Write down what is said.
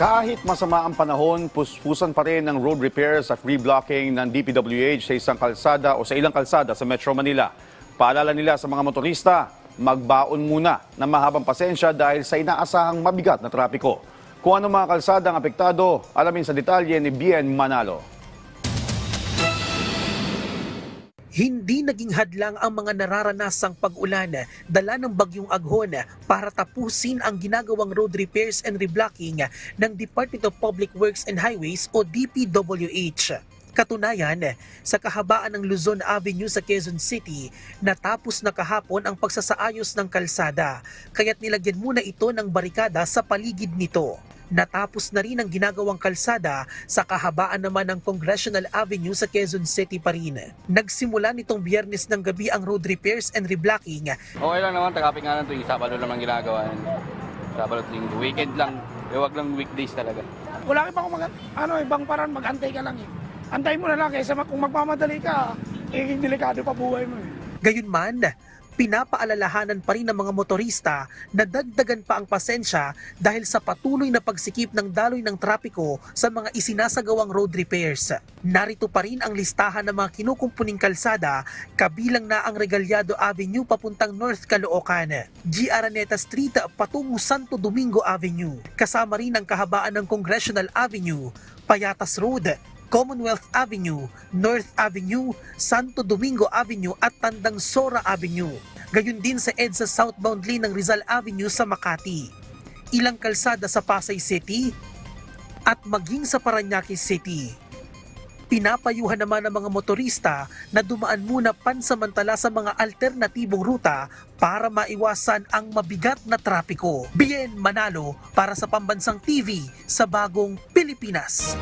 Kahit masama ang panahon, puspusan pa rin ng road repairs at reblocking ng DPWH sa isang kalsada o sa ilang kalsada sa Metro Manila. Paalala nila sa mga motorista, magbaon muna ng mahabang pasensya dahil sa inaasahang mabigat na trapiko. Kung ano mga kalsada ang apektado, alamin sa detalye ni Bien Manalo. Hindi naging hadlang ang mga nararanasang pag-ulan dala ng bagyong aghon para tapusin ang ginagawang road repairs and reblocking ng Department of Public Works and Highways o DPWH. Katunayan, sa kahabaan ng Luzon Avenue sa Quezon City, natapos na kahapon ang pagsasaayos ng kalsada, kaya't nilagyan muna ito ng barikada sa paligid nito. Natapos na rin ang ginagawang kalsada sa kahabaan naman ng Congressional Avenue sa Quezon City pa rin. Nagsimula nitong biyernes ng gabi ang road repairs and reblocking Okay lang naman, traffic nga lang tuwing Sabado naman ginagawa yun. Sabado tuwing weekend lang, eh, wag lang weekdays talaga. wala ka pa kung mag, ano, ibang paraan, mag-antay ka lang eh. Antay mo na lang kaysa mag- kung magmamadali ka, eh, delikado pa buhay mo eh. Gayunman, pinapaalalahanan pa rin ng mga motorista na dagdagan pa ang pasensya dahil sa patuloy na pagsikip ng daloy ng trapiko sa mga isinasagawang road repairs. Narito pa rin ang listahan ng mga kinukumpuning kalsada kabilang na ang Regalyado Avenue papuntang North Caloocan, G. Araneta Street patungo Santo Domingo Avenue, kasama rin ang kahabaan ng Congressional Avenue, Payatas Road, Commonwealth Avenue, North Avenue, Santo Domingo Avenue at Tandang Sora Avenue. Gayon din sa EDSA southbound lane ng Rizal Avenue sa Makati. Ilang kalsada sa Pasay City at maging sa Paranaque City. Pinapayuhan naman ng mga motorista na dumaan muna pansamantala sa mga alternatibong ruta para maiwasan ang mabigat na trapiko. Bien Manalo para sa Pambansang TV sa Bagong Pilipinas.